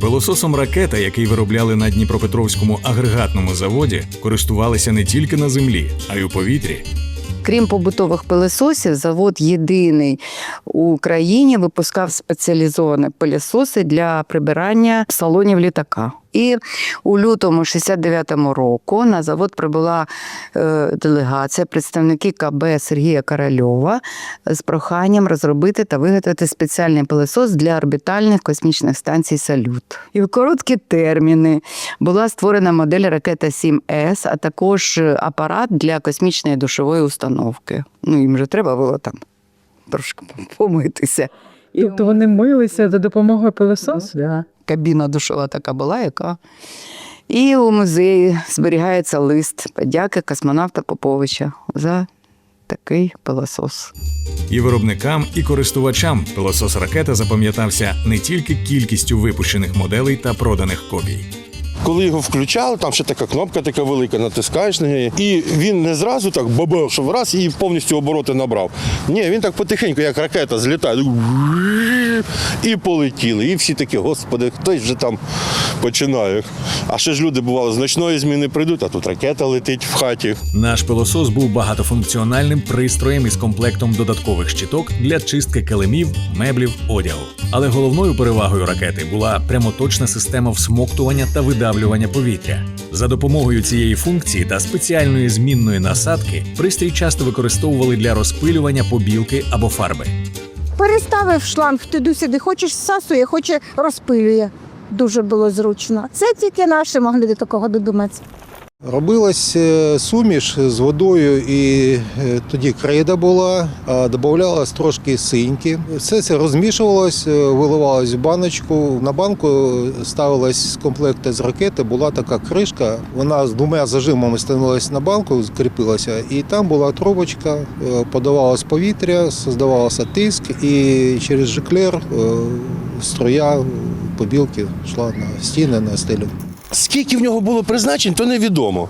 Пилососом ракета, який виробляли на Дніпропетровському агрегатному заводі, користувалися не тільки на землі, а й у повітрі. Крім побутових пилососів, завод єдиний у Україні випускав спеціалізовані пилососи для прибирання салонів літака. І у лютому 69-му року на завод прибула е, делегація, представники КБ Сергія Корольова з проханням розробити та виготовити спеціальний пилосос для орбітальних космічних станцій Салют. І в короткі терміни була створена модель ракета 7С, а також апарат для космічної душової установки. Ну, їм же треба було там трошки помитися. І Тобто вони милися за допомогою пилососу? Да. Кабіна душова така була, яка. І у музеї зберігається лист подяки космонавта Поповича за такий пилосос. І виробникам, і користувачам пилосос ракета запам'ятався не тільки кількістю випущених моделей та проданих копій. Коли його включали, там ще така кнопка така велика, натискаєш на неї. І він не зразу так бабах, що раз і повністю обороти набрав. Ні, він так потихеньку, як ракета, злітає. І полетіли. І всі такі, господи, хтось вже там починає. А ще ж люди бували, з ночної зміни прийдуть, а тут ракета летить в хаті. Наш пилосос був багатофункціональним пристроєм із комплектом додаткових щиток для чистки килимів, меблів, одягу. Але головною перевагою ракети була прямоточна система всмоктування та видавлювання повітря. За допомогою цієї функції та спеціальної змінної насадки пристрій часто використовували для розпилювання побілки або фарби. Переставив шланг туди-сюди, хочеш всасує, хоче розпилює. Дуже було зручно. Це тільки наші могли до такого додуматися. Робилась е, суміш з водою, і е, тоді крейда була, додавалось трошки синьки. Все це розмішувалось, е, виливалось в баночку. На банку ставилась з комплекта з ракети, була така кришка. Вона з двома зажимами становилась на банку, скріпилася, і там була трубочка, подавалось повітря, создавався тиск, і через жиклер струя побілки йшла на стіни, на стелю. Скільки в нього було призначень, то невідомо.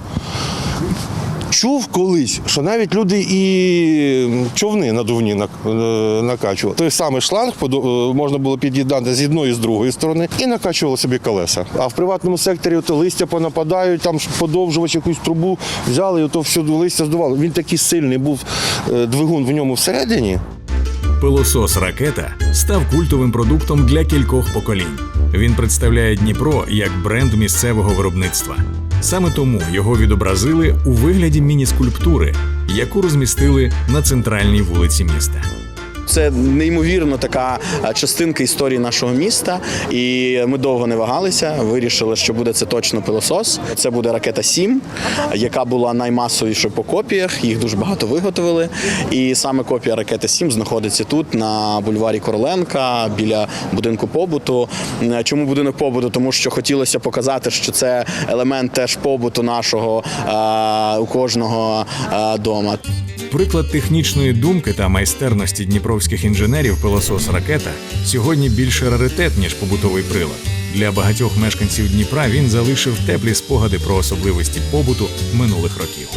Чув колись, що навіть люди і човни надувні е, накачували. Той самий шланг е, можна було під'єднати з одної і з другої сторони і накачували собі колеса. А в приватному секторі то листя понападають, там подовжувач якусь трубу взяли, і то все листя здувало. Він такий сильний був е, двигун в ньому всередині. Пилосос ракета став культовим продуктом для кількох поколінь. Він представляє Дніпро як бренд місцевого виробництва. Саме тому його відобразили у вигляді міні-скульптури, яку розмістили на центральній вулиці міста. Це неймовірно така е, частинка історії нашого міста, і ми довго не вагалися. Вирішили, що буде це точно пилосос. Це буде ракета 7, яка була наймасовішою по копіях. Їх дуже багато виготовили. І саме копія ракети 7 знаходиться тут, на бульварі Короленка, біля будинку побуту. Е, Чому будинок побуту? Тому що хотілося показати, що це елемент теж побуту нашого е, у кожного дома. Приклад технічної думки та майстерності дніпровських інженерів пилосос ракета сьогодні більше раритет, ніж побутовий прилад. Для багатьох мешканців Дніпра він залишив теплі спогади про особливості побуту минулих років.